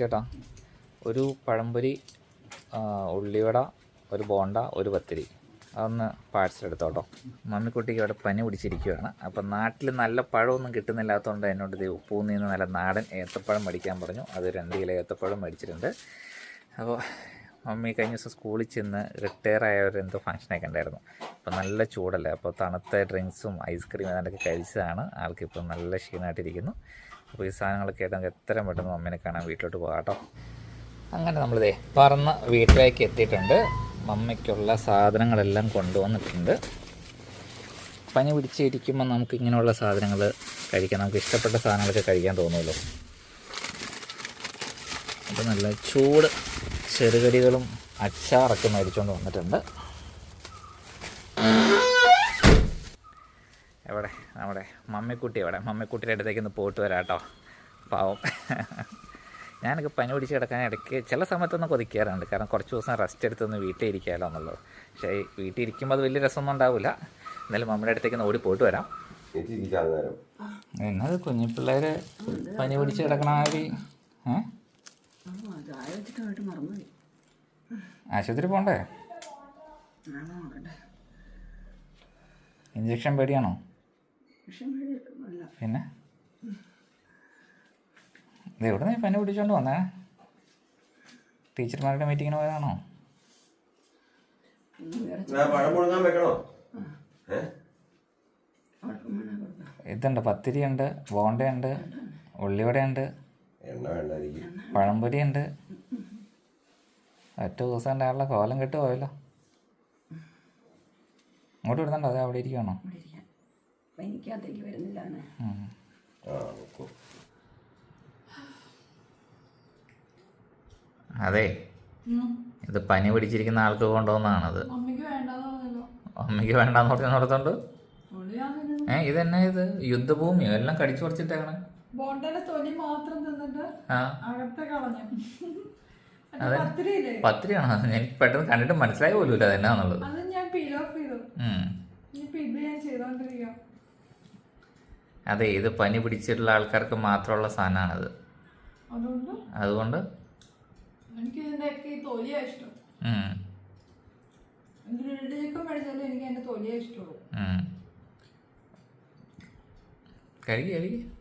ചേട്ടാ ഒരു പഴംപൊരി ഉള്ളിവട ഒരു ബോണ്ട ഒരു പത്തിരി. അതൊന്ന് പാഴ്സൽ എടുത്തോട്ടോ. മമ്മിക്കുട്ടിക്ക് അവിടെ പനി പിടിച്ചിരിക്കുകയാണ് അപ്പം നാട്ടിൽ നല്ല പഴമൊന്നും കിട്ടുന്നില്ലാത്തതുകൊണ്ട് എന്നോട് ഇത് ഉപ്പൂന്ന് നിന്ന് നല്ല നാടൻ ഏത്തപ്പഴം മേടിക്കാൻ പറഞ്ഞു. അത് രണ്ട് കിലോ ഏത്തപ്പഴം മേടിച്ചിട്ടുണ്ട്. അപ്പോൾ മമ്മി കഴിഞ്ഞ ദിവസം സ്കൂളിൽ ചെന്ന് റിട്ടയർ ആയ ഒരു എന്തോ ഫംഗ്ഷനൊക്കെ ഉണ്ടായിരുന്നു. അപ്പോൾ നല്ല ചൂടല്ലേ? അപ്പോൾ തണുത്ത ഡ്രിങ്ക്സും ഐസ്ക്രീം ഏതാണ്ടൊക്കെ കഴിച്ചതാണ്. ആൾക്കിപ്പോൾ നല്ല ക്ഷീണമായിട്ടിരിക്കുന്നു. അപ്പോൾ ഈ സാധനങ്ങളൊക്കെ ആയിട്ട് നമുക്ക് എത്രയും പെട്ടെന്ന് മമ്മീനെ കാണാൻ വീട്ടിലോട്ട് പോകാം കേട്ടോ. അങ്ങനെ നമ്മളിതേ പറന്ന് വീട്ടിലേക്ക് എത്തിയിട്ടുണ്ട്. മമ്മിക്കുള്ള സാധനങ്ങളെല്ലാം കൊണ്ടുവന്നിട്ടുണ്ട്. പനി പിടിച്ചിരിക്കുമ്പോൾ നമുക്ക് ഇങ്ങനെയുള്ള സാധനങ്ങൾ കഴിക്കാൻ നമുക്ക് ഇഷ്ടപ്പെട്ട സാധനങ്ങളൊക്കെ കഴിക്കാൻ തോന്നുമല്ലോ. അപ്പോൾ നല്ല ചൂട് ചെറുകടികളും അച്ചാറൊക്കെ മേടിച്ചുകൊണ്ട് വന്നിട്ടുണ്ട്. എവിടെ? നമ്മുടെ മമ്മിക്കുട്ടി എവിടെ? മമ്മിക്കുട്ടിയുടെ അടുത്തേക്ക് ഒന്ന് പോയിട്ട് വരാം കേട്ടോ പാവം. ഞാനൊക്കെ പനി പിടിച്ച് കിടക്കാൻ ഇടയ്ക്ക് ചില സമയത്തൊന്നും കൊതിക്കാറുണ്ട്. കാരണം കുറച്ച് ദിവസം റെസ്റ്റ് എടുത്തൊന്ന് വീട്ടിൽ ഇരിക്കാമല്ലോ എന്നുള്ളത്. പക്ഷേ വീട്ടിൽ ഇരിക്കുമ്പോൾ അത് വലിയ രസമൊന്നും ഉണ്ടാവില്ല. എന്നാലും മമ്മിയുടെ അടുത്തേക്ക് ഒന്ന് ഓടി പോയിട്ട് വരാം എന്നത് കുഞ്ഞു പിള്ളേർ പനി പിടിച്ച് കിടക്കണ ഏഹ് ആശുപത്രി പോണ്ടേ? ഇഞ്ചക്ഷൻ പേടിയാണോ? പിന്നെ? ഇത് എവിടെ നീ പനി പിടിച്ചോണ്ട് വന്നേ. ടീച്ചർമാരുടെ മീറ്റിങ്ങിന് പോയതാണോ? ഇതുണ്ട് പത്തിരിയുണ്ട് ബോണ്ടയുണ്ട് ഉള്ളിവടയുണ്ട്. എണ്ണ വേണ്ടായിരിക്കും പഴംപൊരിയുണ്ട്. ഒറ്റ ദിവസം ഉണ്ടായുള്ള കോലം കെട്ട് പോയല്ലോ. ഇങ്ങോട്ട് വിടുന്നുണ്ടോ അതെ അവിടെ ഇരിക്കണോ എനിക്കകത്തേക്ക് വരുന്നില്ല അതെ. ഇത് പനി പിടിച്ചിരിക്കുന്ന ആൾക്ക് കൊണ്ടുവന്നതാണത് അമ്മയ്ക്ക് വേണ്ടെന്ന് പറഞ്ഞു അമ്മയ്ക്ക് വേണ്ടാന്ന് പറഞ്ഞ് നടത്തോണ്ട് പുള്ളി ഏ ഇതെന്നാ ഇത്? യുദ്ധഭൂമിയോ? എല്ലാം കടിച്ചു പറിച്ചിട്ടാണ്. ബോണ്ടയുടെ തൊലി മാത്രം തിന്നിട്ട് ആ. അകത്തെ കളഞ്ഞു. പത്തിരിയാണോ? എനിക്ക് പെട്ടെന്ന് കണ്ടിട്ട് മനസ്സിലായി പോലും ഇല്ല. അതെന്നാന്നുള്ളത്. അത് ഞാൻ പീൽ ഓഫ് ചെയ്തു. ഇത് ഞാൻ ചെയ്തോണ്ടിരിക്കാം. അതെ ഇത് പനി പിടിച്ചിട്ടുള്ള ആൾക്കാർക്ക് മാത്രമുള്ള സാധനമാണത്. അതുകൊണ്ട്? അതുകൊണ്ട്? എനിക്ക് ഇതിന്റെ ഒക്കെ ഈ തൊലിയാ ഇഷ്ടം. ഉം, ഗ്രിൽഡ് ചിക്കൻ മേടിച്ചാലും എനിക്ക് അതിന്റെ തൊലിയാ ഇഷ്ടമുള്ളൂ. കഴുകി കഴുകി.